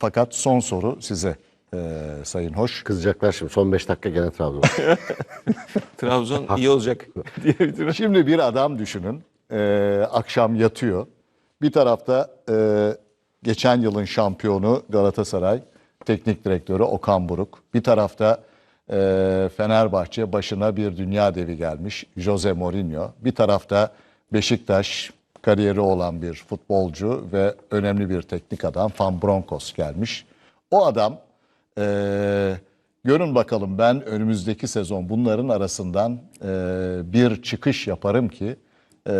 Fakat son soru size e, Sayın Hoş. Kızacaklar şimdi. Son 5 dakika gene Trabzon. Trabzon iyi olacak. Şimdi bir adam düşünün. e, akşam yatıyor. Bir tarafta e, geçen yılın şampiyonu Galatasaray teknik direktörü Okan Buruk. Bir tarafta e, Fenerbahçe başına bir dünya devi gelmiş Jose Mourinho. Bir tarafta Beşiktaş kariyeri olan bir futbolcu ve önemli bir teknik adam Van Bronckhorst gelmiş. O adam e, görün bakalım ben önümüzdeki sezon bunların arasından e, bir çıkış yaparım ki e,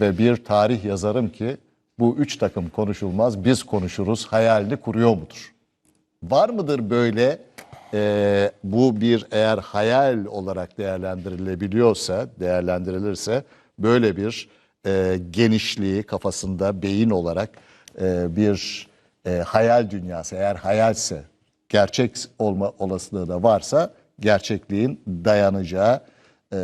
ve bir tarih yazarım ki bu üç takım konuşulmaz biz konuşuruz hayalini kuruyor mudur? Var mıdır böyle e, bu bir eğer hayal olarak değerlendirilebiliyorsa, değerlendirilirse böyle bir e, genişliği kafasında beyin olarak e, bir e, hayal dünyası eğer hayalse gerçek olma olasılığı da varsa gerçekliğin dayanacağı e,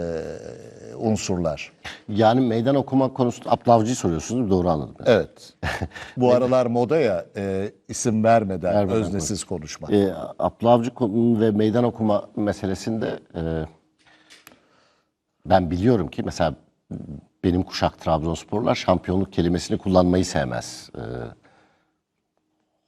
unsurlar. yani meydan okuma konusunda Ablavcı'yı soruyorsunuz? Doğru anladım. Evet. Bu aralar moda ya e, isim vermeden, Vermeden, öznesiz konuşma. E, Abdullah Avcı konu ve meydan okuma meselesinde e, ben biliyorum ki mesela benim kuşak Trabzonsporlar şampiyonluk kelimesini kullanmayı sevmez. E,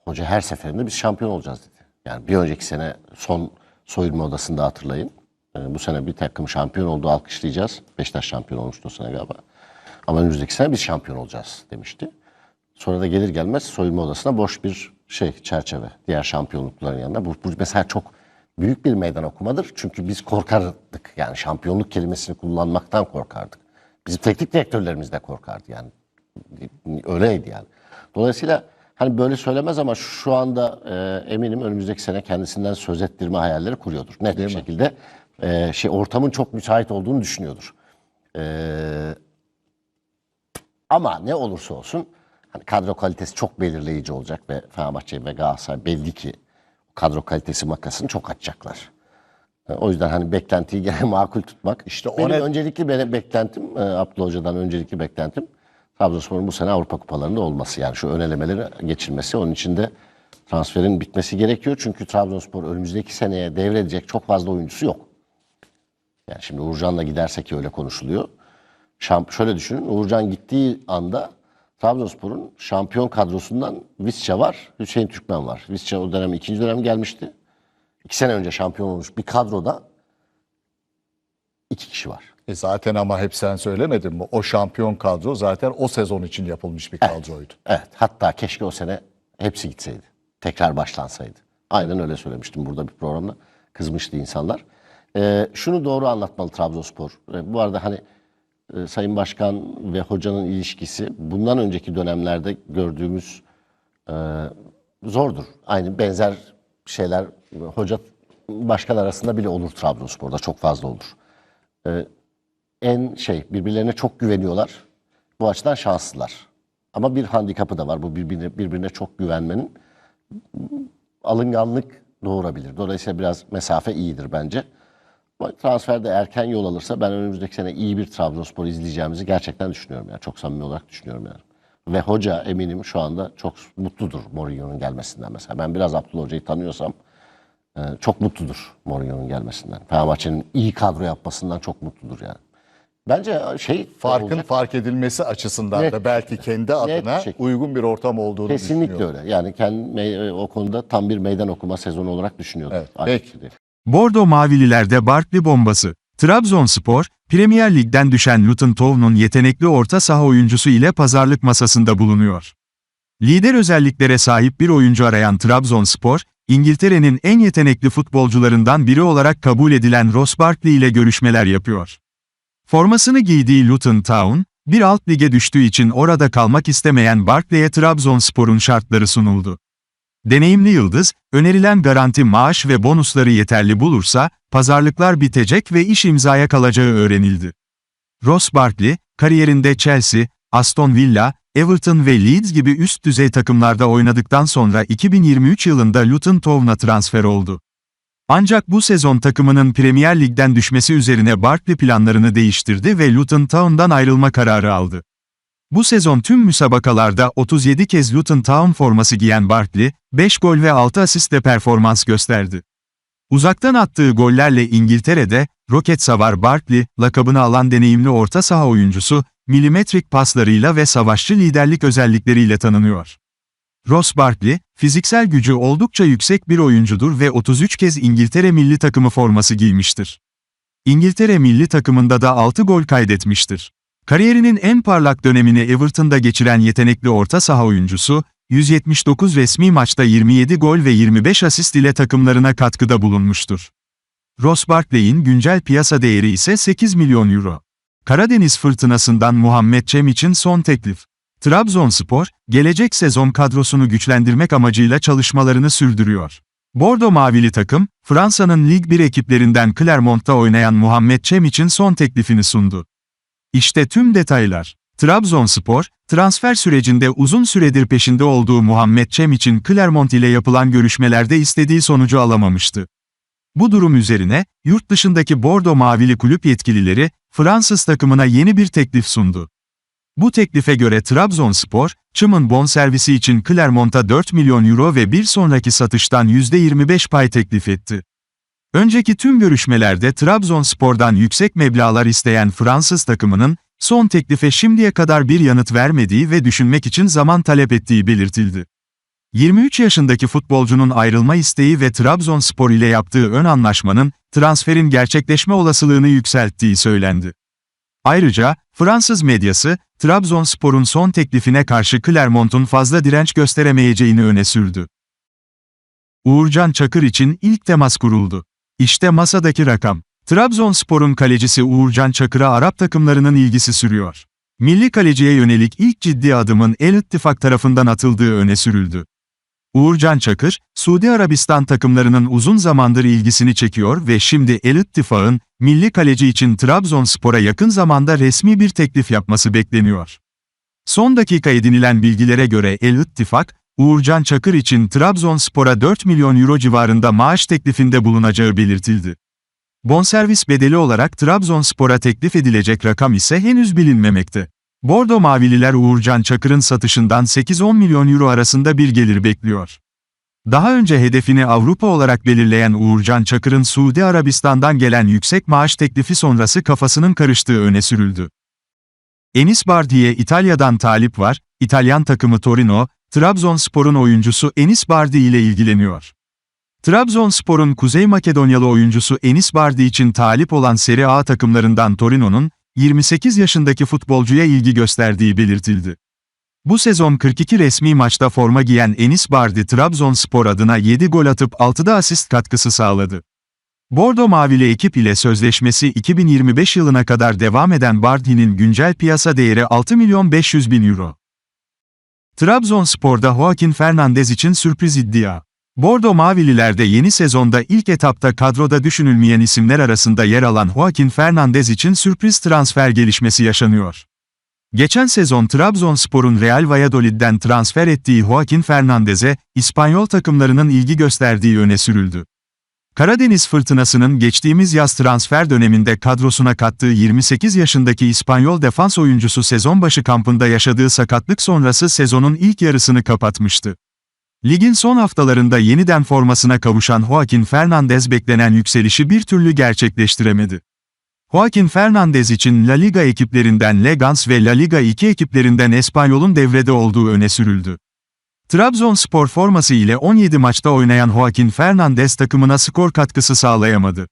hoca her seferinde biz şampiyon olacağız dedi. Yani bir önceki sene son soyunma odasında hatırlayın. E, bu sene bir takım şampiyon oldu alkışlayacağız. Beşiktaş şampiyon olmuştu o sene galiba. Ama önümüzdeki sene biz şampiyon olacağız demişti. Sonra da gelir gelmez soyunma odasına boş bir şey çerçeve. Diğer şampiyonlukların yanında. Bu, bu mesela çok büyük bir meydan okumadır. Çünkü biz korkardık. Yani şampiyonluk kelimesini kullanmaktan korkardık. Bizim teknik direktörlerimiz de korkardı yani. Öyleydi yani. Dolayısıyla hani böyle söylemez ama şu anda e, eminim önümüzdeki sene kendisinden söz ettirme hayalleri kuruyordur. Net bir şekilde e, şey ortamın çok müsait olduğunu düşünüyordur. E, ama ne olursa olsun hani kadro kalitesi çok belirleyici olacak ve Fenerbahçe ve Galatasaray belli ki kadro kalitesi makasını çok açacaklar. E, O yüzden hani beklentiyi gene makul tutmak. İşte o Benim ne- öncelikli benim beklentim, e, Abdullah Hoca'dan öncelikli beklentim Trabzonspor'un bu sene Avrupa kupalarında olması. Yani şu ön elemeleri geçilmesi. Onun için de transferin bitmesi gerekiyor. Çünkü Trabzonspor önümüzdeki seneye devredecek çok fazla oyuncusu yok. Yani şimdi Uğurcan'la gidersek öyle konuşuluyor. Şamp şöyle düşünün. Uğurcan gittiği anda Trabzonspor'un şampiyon kadrosundan Visca var, Hüseyin Türkmen var. Visca o dönem ikinci dönem gelmişti. İki sene önce şampiyon olmuş bir kadroda iki kişi var. E zaten ama hep sen söylemedin mi? O şampiyon kadro zaten o sezon için yapılmış bir kadroydu. Evet. Hatta keşke o sene hepsi gitseydi. Tekrar başlansaydı. Aynen öyle söylemiştim burada bir programda. Kızmıştı insanlar. Ee, şunu doğru anlatmalı Trabzonspor. Ee, bu arada hani e, Sayın Başkan ve hocanın ilişkisi bundan önceki dönemlerde gördüğümüz e, zordur. Aynı benzer şeyler hoca başkan arasında bile olur Trabzonspor'da çok fazla olur. Ee, en şey birbirlerine çok güveniyorlar. Bu açıdan şanslılar. Ama bir handikapı da var. Bu birbirine, birbirine çok güvenmenin alınganlık doğurabilir. Dolayısıyla biraz mesafe iyidir bence. Transferde erken yol alırsa ben önümüzdeki sene iyi bir Trabzonspor izleyeceğimizi gerçekten düşünüyorum. Yani çok samimi olarak düşünüyorum yani. Ve hoca eminim şu anda çok mutludur Mourinho'nun gelmesinden mesela. Ben biraz Abdullah Hoca'yı tanıyorsam e, çok mutludur Mourinho'nun gelmesinden. Fenerbahçe'nin iyi kadro yapmasından çok mutludur yani. Bence şey Farkın olacak. fark edilmesi açısından Net. da belki kendi adına şekilde. uygun bir ortam olduğunu Kesinlikle düşünüyorum. öyle. Yani kendi me- o konuda tam bir meydan okuma sezonu olarak düşünüyordum. Evet, peki. fikirde. Bordo Mavililerde Barkley bombası. Trabzonspor, Premier Lig'den düşen Luton Town'un yetenekli orta saha oyuncusu ile pazarlık masasında bulunuyor. Lider özelliklere sahip bir oyuncu arayan Trabzonspor, İngiltere'nin en yetenekli futbolcularından biri olarak kabul edilen Ross Barkley ile görüşmeler yapıyor. Formasını giydiği Luton Town, bir alt lige düştüğü için orada kalmak istemeyen Barkley'e Trabzonspor'un şartları sunuldu. Deneyimli yıldız, önerilen garanti maaş ve bonusları yeterli bulursa, pazarlıklar bitecek ve iş imzaya kalacağı öğrenildi. Ross Barkley, kariyerinde Chelsea, Aston Villa, Everton ve Leeds gibi üst düzey takımlarda oynadıktan sonra 2023 yılında Luton Town'a transfer oldu. Ancak bu sezon takımının Premier Lig'den düşmesi üzerine Barkley planlarını değiştirdi ve Luton Town'dan ayrılma kararı aldı. Bu sezon tüm müsabakalarda 37 kez Luton Town forması giyen Barkley, 5 gol ve 6 asistle performans gösterdi. Uzaktan attığı gollerle İngiltere'de, roket savar Barkley, lakabını alan deneyimli orta saha oyuncusu, milimetrik paslarıyla ve savaşçı liderlik özellikleriyle tanınıyor. Ross Barkley, fiziksel gücü oldukça yüksek bir oyuncudur ve 33 kez İngiltere milli takımı forması giymiştir. İngiltere milli takımında da 6 gol kaydetmiştir. Kariyerinin en parlak dönemini Everton'da geçiren yetenekli orta saha oyuncusu, 179 resmi maçta 27 gol ve 25 asist ile takımlarına katkıda bulunmuştur. Ross Barkley'in güncel piyasa değeri ise 8 milyon euro. Karadeniz fırtınasından Muhammed Cem için son teklif. Trabzonspor, gelecek sezon kadrosunu güçlendirmek amacıyla çalışmalarını sürdürüyor. Bordo Mavili takım, Fransa'nın Lig 1 ekiplerinden Clermont'ta oynayan Muhammed Cem için son teklifini sundu. İşte tüm detaylar. Trabzonspor, transfer sürecinde uzun süredir peşinde olduğu Muhammed Cem için Clermont ile yapılan görüşmelerde istediği sonucu alamamıştı. Bu durum üzerine, yurt dışındaki Bordo Mavili kulüp yetkilileri, Fransız takımına yeni bir teklif sundu. Bu teklife göre Trabzonspor, Çım'ın bonservisi için Clermont'a 4 milyon euro ve bir sonraki satıştan %25 pay teklif etti. Önceki tüm görüşmelerde Trabzonspor'dan yüksek meblağlar isteyen Fransız takımının, son teklife şimdiye kadar bir yanıt vermediği ve düşünmek için zaman talep ettiği belirtildi. 23 yaşındaki futbolcunun ayrılma isteği ve Trabzonspor ile yaptığı ön anlaşmanın, transferin gerçekleşme olasılığını yükselttiği söylendi. Ayrıca, Fransız medyası, Trabzonspor'un son teklifine karşı Clermont'un fazla direnç gösteremeyeceğini öne sürdü. Uğurcan Çakır için ilk temas kuruldu. İşte masadaki rakam. Trabzonspor'un kalecisi Uğurcan Çakır'a Arap takımlarının ilgisi sürüyor. Milli kaleciye yönelik ilk ciddi adımın El İttifak tarafından atıldığı öne sürüldü. Uğurcan Çakır, Suudi Arabistan takımlarının uzun zamandır ilgisini çekiyor ve şimdi El İttifak'ın, milli kaleci için Trabzonspor'a yakın zamanda resmi bir teklif yapması bekleniyor. Son dakika edinilen bilgilere göre El İttifak, Uğurcan Çakır için Trabzonspor'a 4 milyon euro civarında maaş teklifinde bulunacağı belirtildi. Bonservis bedeli olarak Trabzonspor'a teklif edilecek rakam ise henüz bilinmemekte. Bordo Mavililer Uğurcan Çakır'ın satışından 8-10 milyon euro arasında bir gelir bekliyor. Daha önce hedefini Avrupa olarak belirleyen Uğurcan Çakır'ın Suudi Arabistan'dan gelen yüksek maaş teklifi sonrası kafasının karıştığı öne sürüldü. Enis Bardi'ye İtalya'dan talip var, İtalyan takımı Torino, Trabzonspor'un oyuncusu Enis Bardi ile ilgileniyor. Trabzonspor'un Kuzey Makedonyalı oyuncusu Enis Bardi için talip olan Serie A takımlarından Torino'nun, 28 yaşındaki futbolcuya ilgi gösterdiği belirtildi. Bu sezon 42 resmi maçta forma giyen Enis Bardi Trabzonspor adına 7 gol atıp 6'da asist katkısı sağladı. Bordo Mavili ekip ile sözleşmesi 2025 yılına kadar devam eden Bardi'nin güncel piyasa değeri 6 milyon 500 bin euro. Trabzonspor'da Joaquin Fernandez için sürpriz iddia. Bordo Mavililerde yeni sezonda ilk etapta kadroda düşünülmeyen isimler arasında yer alan Joaquin Fernandez için sürpriz transfer gelişmesi yaşanıyor. Geçen sezon Trabzonspor'un Real Valladolid'den transfer ettiği Joaquin Fernandez'e, İspanyol takımlarının ilgi gösterdiği öne sürüldü. Karadeniz Fırtınası'nın geçtiğimiz yaz transfer döneminde kadrosuna kattığı 28 yaşındaki İspanyol defans oyuncusu sezon başı kampında yaşadığı sakatlık sonrası sezonun ilk yarısını kapatmıştı. Ligin son haftalarında yeniden formasına kavuşan Joaquin Fernandez beklenen yükselişi bir türlü gerçekleştiremedi. Joaquin Fernandez için La Liga ekiplerinden Legans ve La Liga 2 ekiplerinden Espanyol'un devrede olduğu öne sürüldü. Trabzonspor forması ile 17 maçta oynayan Joaquin Fernandez takımına skor katkısı sağlayamadı.